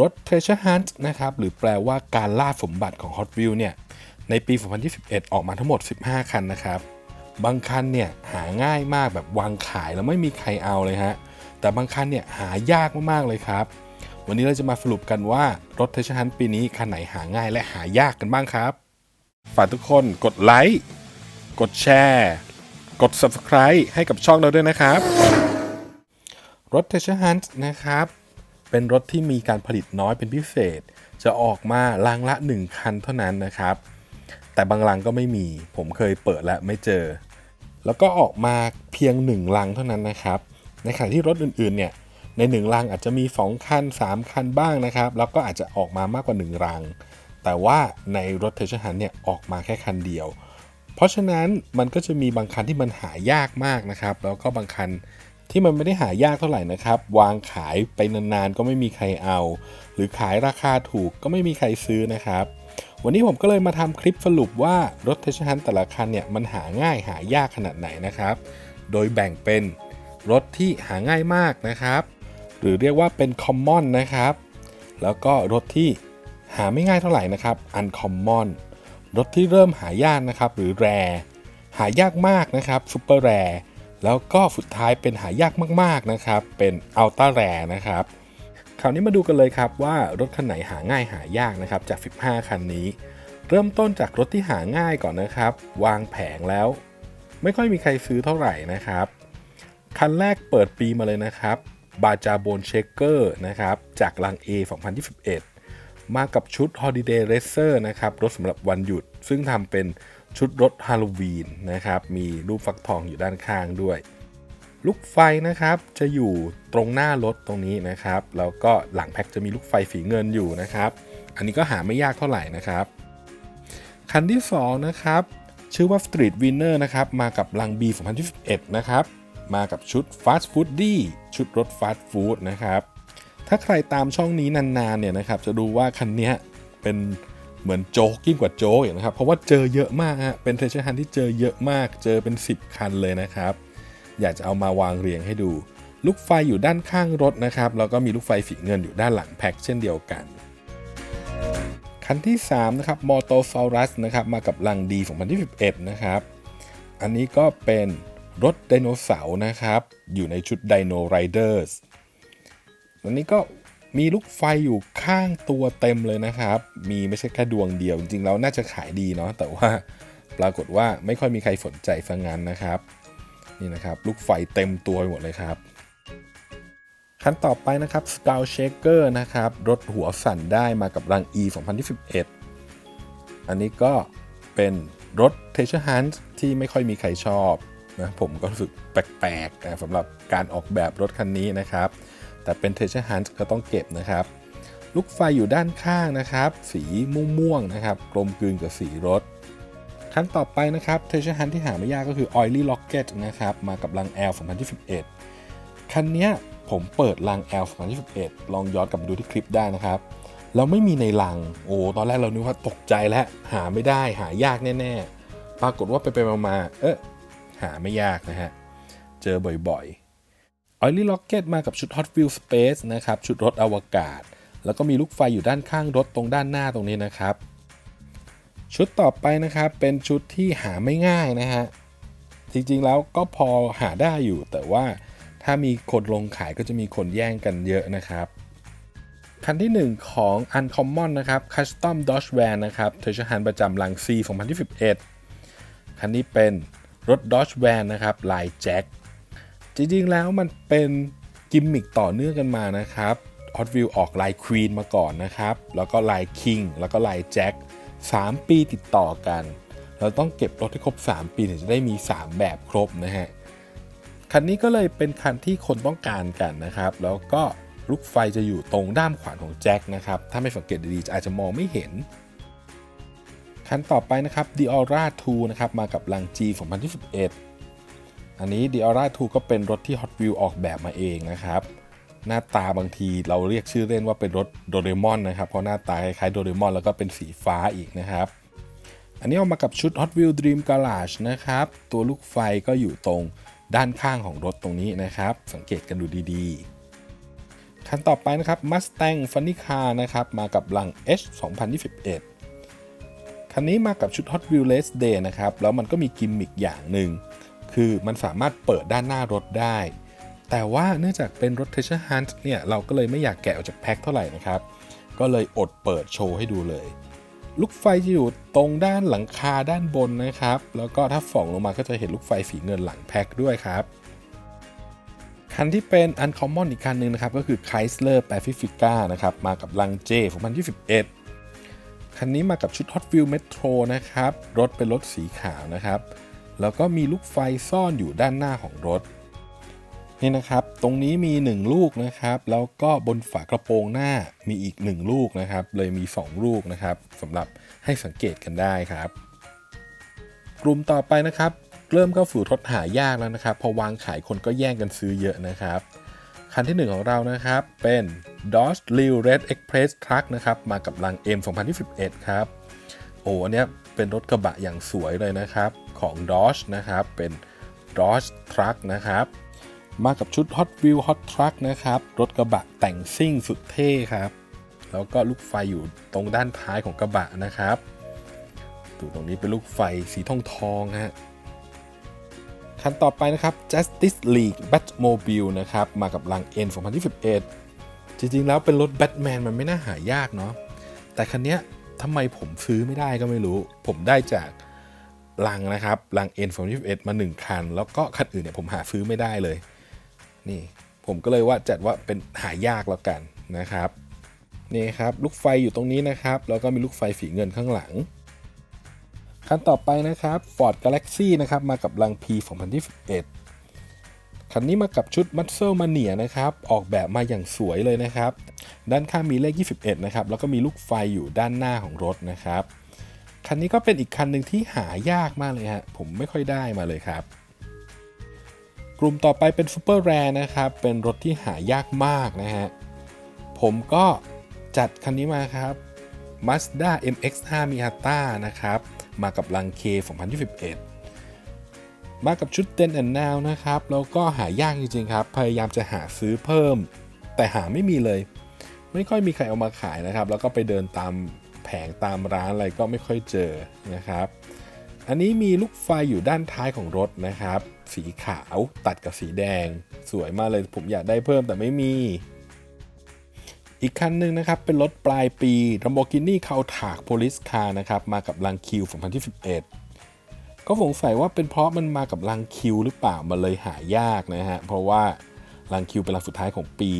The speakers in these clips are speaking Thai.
รถ Treasure Hunt นะครับ หรือแปลว่าการล่าสมบัติของ Hot Wheels เนี่ย ในปี 2021 ออกมาทั้งหมด 15 คันนะครับ บางคันเนี่ยหาง่ายมากแบบวางขายแล้วไม่มีใครเอาเลยฮะ แต่บางคันเนี่ยหายากมากๆเลยครับ วันนี้เราจะมาสรุปกันว่ารถ Treasure Hunt ปีนี้คันไหนหาง่ายและหายากกันบ้างครับ ฝากทุกคนกดไลค์ กดแชร์ กด Subscribe ให้กับช่องเราด้วยนะครับรถ Treasure Hunt นะครับ เป็นรถที่มีการผลิตน้อยเป็นพิเศษ จะออกมาลังละ 1 คันเท่านั้นนะครับ แต่บางลังก็ไม่มี ผมเคยเปิดและไม่เจอ แล้วก็ออกมาเพียง 1 ลังเท่านั้นนะครับ ในขณะที่รถอื่นๆเนี่ย ใน 1 ลังอาจจะมี 2 คัน 3 คันบ้างนะครับ แล้วก็อาจจะออกมามากกว่า 1 ลัง แต่ว่าในรถ Treasure Hunt เนี่ยออกมาแค่คันเดียว เพราะฉะนั้นมันก็จะมีบางคันที่มันหายากมากนะครับ แล้วก็บางคัน ที่มันไม่ได้หายากเท่าไหร่นะครับ วางขายไปนานๆก็ไม่มีใครเอา หรือขายราคาถูกก็ไม่มีใครซื้อนะครับ วันนี้ผมก็เลยมาทำคลิปสรุปว่ารถเทชันแต่ละคันเนี่ยมันหาง่ายหายากขนาดไหนนะครับ โดยแบ่งเป็นรถที่หาง่ายมากนะครับ หรือเรียกว่าเป็น common นะครับ แล้วก็รถที่หาไม่ง่ายเท่าไหร่นะครับ uncommon รถที่เริ่มหายากนะครับ หรือแรหายากมากนะครับ super rare แแล้วก็สุดท้ายเป็นหายากมากๆนะครับ เป็น ultra rare นะครับ คราวนี้มาดูกันเลยครับว่ารถคันไหนหาง่ายหายากนะครับจาก 15 คันนี้ เริ่มต้นจากรถที่หาง่ายก่อนนะครับ วางแผงแล้ว ไม่ค่อยมีใครซื้อเท่าไหร่นะครับ คันแรกเปิดปีมาเลยนะครับบาจาโบนเชคเกอร์นะครับจากลัง A 2021 มากับชุด Holiday Racer นะครับรถสำหรับวันหยุด ซึ่งทำเป็น ชุดรถฮาโลวีนนะครับ มีรูปฟักทองอยู่ด้านข้างด้วย ลูกไฟนะครับจะอยู่ตรงหน้ารถตรงนี้นะครับ แล้วก็หลังแพ็คจะมีลูกไฟสีเงินอยู่นะครับ อันนี้ก็หาไม่ยากเท่าไหร่นะครับ คันที่ 2 นะครับ ชื่อว่า Street Winner นะครับ มากับลัง B 2021 นะครับ มากับชุด Fast Foodie ชุดรถ Fast Food นะครับ ถ้าใครตามช่องนี้นานๆเนี่ยนะครับ จะดูว่าคันนี้เป็น เหมือนโจ๊กยิ่งกว่าโจ๊กอีกนะครับ เพราะว่าเจอเยอะมากฮะเป็นเทรชฮันที่เจอเยอะมาก เจอเป็น 10 คันเลยนะครับ อยากจะเอามาวางเรียงให้ดู ลูกไฟอยู่ด้านข้างรถนะครับ แล้วก็มีลูกไฟสีเงินอยู่ด้านหลังแพ็คเช่นเดียวกัน คันที่ 3 นะครับมอโตซ u รัสนะครับ มากับลังดี2021 นะครับ อันนี้ก็เป็นรถไดโนเสาร์นะครับ อยู่ในชุดไดโนไรเดอร์สอันนี้ก็ มีลูกไฟอยู่ข้างตัวเต็มเลยนะครับ มีไม่ใช่แค่ดวงเดียว จริงๆแล้วน่าจะขายดีเนาะแต่ว่าปรากฏว่าไม่ค่อยมีใครสนใจฟังงานนะครับ นี่นะครับ ลูกไฟเต็มตัวไปหมดเลยครับคันต่อไปนะครับ s c o u t Shaker นะครับรถหัวสั่นได้มากับรัง E 2021อันนี้ก็เป็นรถ Treasure Hunt ที่ไม่ค่อยมีใครชอบนะผมก็รู้สึกแปลกๆสำหรับการออกแบบรถคันนี้นะครับ แต่เป็น Treasure Hunt ก็ต้องเก็บนะครับ ลูกไฟอยู่ด้านข้างนะครับ สีม่วงๆนะครับ กลมกลืนกับสีรถคันต่อไปนะครับ Treasure Hunt ที่หาไม่ยากก็คือ Oily Rocket นะครับ มากับลัง L 2021 คันนี้ผมเปิดลัง L 2021 ลองย้อนกลับมาดูที่คลิปได้นะครับแล้วไม่มีในลัง โอ้ ตอนแรกเรานึกว่าตกใจแล้ว หาไม่ได้ หายากแน่ ๆ ปรากฏว่าไปไปมาๆเอ๊ะหาไม่ยากนะฮะ เจอบ่อยๆ Oily Rocket มากับชุด Hot Wheels Space นะครับ ชุดรถอวกาศ แล้วก็มีลูกไฟอยู่ด้านข้างรถตรงด้านหน้าตรงนี้นะครับ ชุดต่อไปนะครับเป็นชุดที่หาไม่ง่ายนะฮะ จริงๆแล้วก็พอหาได้อยู่ แต่ว่าถ้ามีคนลงขายก็จะมีคนแย่งกันเยอะนะครับ คันที่ 1 ของ Uncommon นะครับ Custom Dodge Van นะครับ Treasure Hunt ประจำลัง C 2021 คันนี้เป็นรถ Dodge Van นะครับลายแจ็ค จริงๆแล้วมันเป็นกิมมิคต่อเนื่องกันมานะครับ Hot Wheels ออกลาย Queen มาก่อนนะครับ แล้วก็ลาย King แล้วก็ลายแจ็ค3 ปีติดต่อกัน เราต้องเก็บรถให้ครบ 3 ปีถึงจะได้มี 3 แบบครบนะฮะ คันนี้ก็เลยเป็นคันที่คนต้องการกันนะครับ แล้วก็ลูกไฟจะอยู่ตรงด้ามขวานของแจ็คนะครับ ถ้าไม่สังเกตดีๆอาจจะมองไม่เห็น คันต่อไปนะครับ Diora 2นะครับ มากับลัง G 2021 อันนี้ Diora 2ก็เป็นรถที่ Hot Wheels ออกแบบมาเองนะครับ หน้าตาบางทีเราเรียกชื่อเล่นว่าเป็นรถโดเรมอนนะครับ เพราะหน้าตาคล้ายๆโดเรมอนแล้วก็เป็นสีฟ้าอีกนะครับ อันนี้เอามากับชุด Hot Wheels Dream Garage นะครับ ตัวลูกไฟก็อยู่ตรงด้านข้างของรถตรงนี้นะครับ สังเกตกันดูดีๆ คันต่อไปนะครับ Mustang Funny Car นะครับ มากับลัง H 2021คันนี้มากับชุด Hot Wheels Race Day นะครับ แล้วมันก็มีกิมมิคอย่างหนึ่ง คือมันสามารถเปิดด้านหน้ารถได้ แต่ว่าเนื่องจากเป็นรถ Treasure Hunt เนี่ยเราก็เลยไม่อยากแกะออกจากแพ็คเท่าไหร่นะครับ ก็เลยอดเปิดโชว์ให้ดูเลย ลูกไฟจะอยู่ตรงด้านหลังคาด้านบนนะครับ แล้วก็ถ้าฝ่องลงมาก็จะเห็นลูกไฟสีเงินหลังแพ็คด้วยครับคันที่เป็น Uncommon อีกคันหนึ่งนะครับ ก็คือ Chrysler Pacifica นะครับ มากับลัง J 2021 คันนี้มากับชุด Hot Wheels Metro นะครับ รถเป็นรถสีขาวนะครับ แล้วก็มีลูกไฟซ่อนอยู่ด้านหน้าของรถ นี่นะครับ ตรงนี้มี 1 ลูกนะครับ แล้วก็บนฝากระโปรงหน้ามีอีก 1 ลูกนะครับ เลยมี 2 ลูกนะครับสำหรับให้สังเกตกันได้ครับ กลุ่มต่อไปนะครับ เริ่มเข้าสู่ทดหายากแล้วนะครับ พอวางขายคนก็แย่งกันซื้อเยอะนะครับคันที่ 1 ของเรานะครับ เป็น Dodge Lil Red Express Truck นะครับ มากับลัง M 2021ครับ โอ้อันเนี้ย เป็นรถกระบะอย่างสวยเลยนะครับ ของ Dodge นะครับ เป็น Dodge Truck นะครับ มากับชุด Hot Wheel Hot Truck นะครับ รถกระบะแต่งซิ่งสุดเท่ครับ แล้วก็ลูกไฟอยู่ตรงด้านท้ายของกระบะนะครับดูตรงนี้เป็นลูกไฟสีทองทองฮะคันต่อไปนะครับ Justice League Batmobile นะครับ มากับลัง N 2021 จริงๆ แล้วเป็นรถแบทแมนมันไม่น่าหายากเนาะ แต่คันเนี้ย ทำไมผมซื้อไม่ได้ก็ไม่รู้ ผมได้จากลังนะครับลัง N 2 1มา 1 คัน แล้วก็คันอื่นเนี่ยผมหาซื้อไม่ได้เลย นี่ผมก็เลยว่าจัดว่าเป็นหายากแล้วกันนะครับนี่ครับลูกไฟอยู่ตรงนี้นะครับ แล้วก็มีลูกไฟสีเงินข้างหลังคันต่อไปนะครับ Ford Galaxy นะครับมากับลัง P 2021 คันนี้มากับชุด Muscle Mania นะครับ ออกแบบมาอย่างสวยเลยนะครับ ด้านข้างมีเลข 21 นะครับ แล้วก็มีลูกไฟอยู่ด้านหน้าของรถนะครับ คันนี้ก็เป็นอีกคันหนึ่งที่หายากมากเลยฮะ ผมไม่ค่อยได้มาเลยครับ กลุ่มต่อไปเป็น Super Rare นะครับ เป็นรถที่หายากมากนะฮะ ผมก็จัดคันนี้มาครับ Mazda MX-5 Miata นะครับ มากับลัง K 2021 มากับชุด Den and Now นะครับแล้วก็หายากจริงๆครับ พยายามจะหาซื้อเพิ่ม แต่หาไม่มีเลย ไม่ค่อยมีใครเอามาขายนะครับ แล้วก็ไปเดินตามแผงตามร้านอะไรก็ไม่ค่อยเจอนะครับ อันนี้มีลูกไฟอยู่ด้านท้ายของรถนะครับ สีขาวตัดกับสีแดง สวยมากเลยผมอยากได้เพิ่มแต่ไม่มี อีกคันหนึ่งนะครับ เป็นรถปลายปี Lamborghini Countach Police Car นะครับ มากับลังคิว 2021 ก็สงสัยว่าเป็นเพราะมันมากับลังคิวหรือเปล่า มันเลยหายากนะฮะ เพราะว่าลังคิวเป็นลังสุดท้ายของปี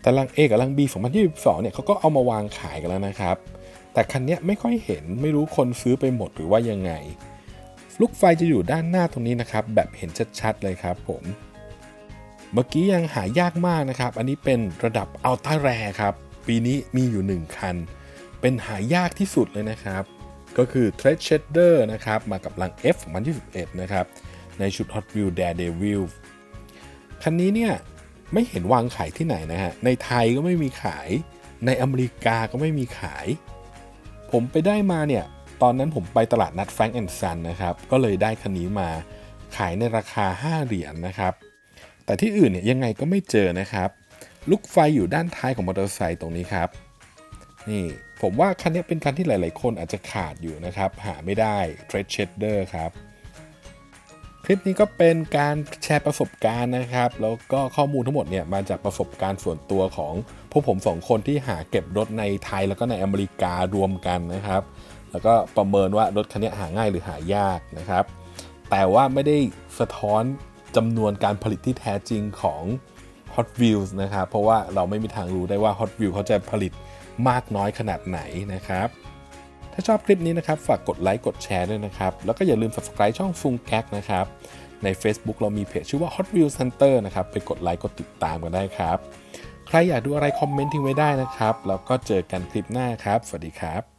แต่ลัง A กับลัง B 2022เนี่ยเขาก็เอามาวางขายกันแล้วนะครับ แต่คันนี้ไม่ค่อยเห็นไม่รู้คนซื้อไปหมดหรือว่ายังไง ลูกไฟจะอยู่ด้านหน้าตรงนี้นะครับ แบบเห็นชัดๆเลยครับผมเมื่อกี้ยังหายากมากนะครับ อันนี้เป็นระดับอัลต้าแรครับ ปีนี้มีอยู่ 1 คัน เป็นหายากที่สุดเลยนะครับ ก็คือ t r e a d Shader นะครับ มากับลัง F 2021นะครับ ในชุด Hot Wheels Daredevil คันนี้เนี่ย ไม่เห็นวางขายที่ไหนนะฮะ ในไทยก็ไม่มีขาย ในอเมริกาก็ไม่มีขาย ผมไปได้มาเนี่ย ตอนนั้นผมไปตลาดนัดแฟรงก์แอนด์ซันนะครับ ก็เลยได้คันนี้มาขายในราคา 5 เหรียญนะครับ แต่ที่อื่นเนี่ยยังไงก็ไม่เจอนะครับ ลูกไฟอยู่ด้านท้ายของมอเตอร์ไซค์ตรงนี้ครับ นี่ ผมว่าคันนี้เป็นคันที่หลาย ๆ คนอาจจะขาดอยู่นะครับ หาไม่ได้ t r e a d Shader ครับ คลิปนี้ก็เป็นการแชร์ประสบการณ์นะครับ แล้วก็ข้อมูลทั้งหมดเนี่ยมาจากประสบการณ์ส่วนตัวของพวกผมสองคนที่หาเก็บรถในไทยแล้วก็ในอเมริการวมกันนะครับ แล้วก็ประเมินว่ารถคันนี้หาง่ายหรือหายากนะครับ แต่ว่าไม่ได้สะท้อนจำนวนการผลิตที่แท้จริงของ Hot Wheels นะครับ เพราะว่าเราไม่มีทางรู้ได้ว่า Hot Wheels เขาจะผลิต มากน้อยขนาดไหนนะครับ ถ้าชอบคลิปนี้นะครับ ฝากกดไลค์กดแชร์ด้วยนะครับ แล้วก็อย่าลืม subscribe ช่องฟุงแก๊กนะครับ ใน Facebook เรามีเพจชื่อว่า Hot Wheels Center นะครับ ไปกดไลค์กดติดตามกันได้ครับ ใครอยากดูอะไรคอมเมนต์ทิ้งไว้ได้นะครับ แล้วก็เจอกันคลิปหน้าครับ สวัสดีครับ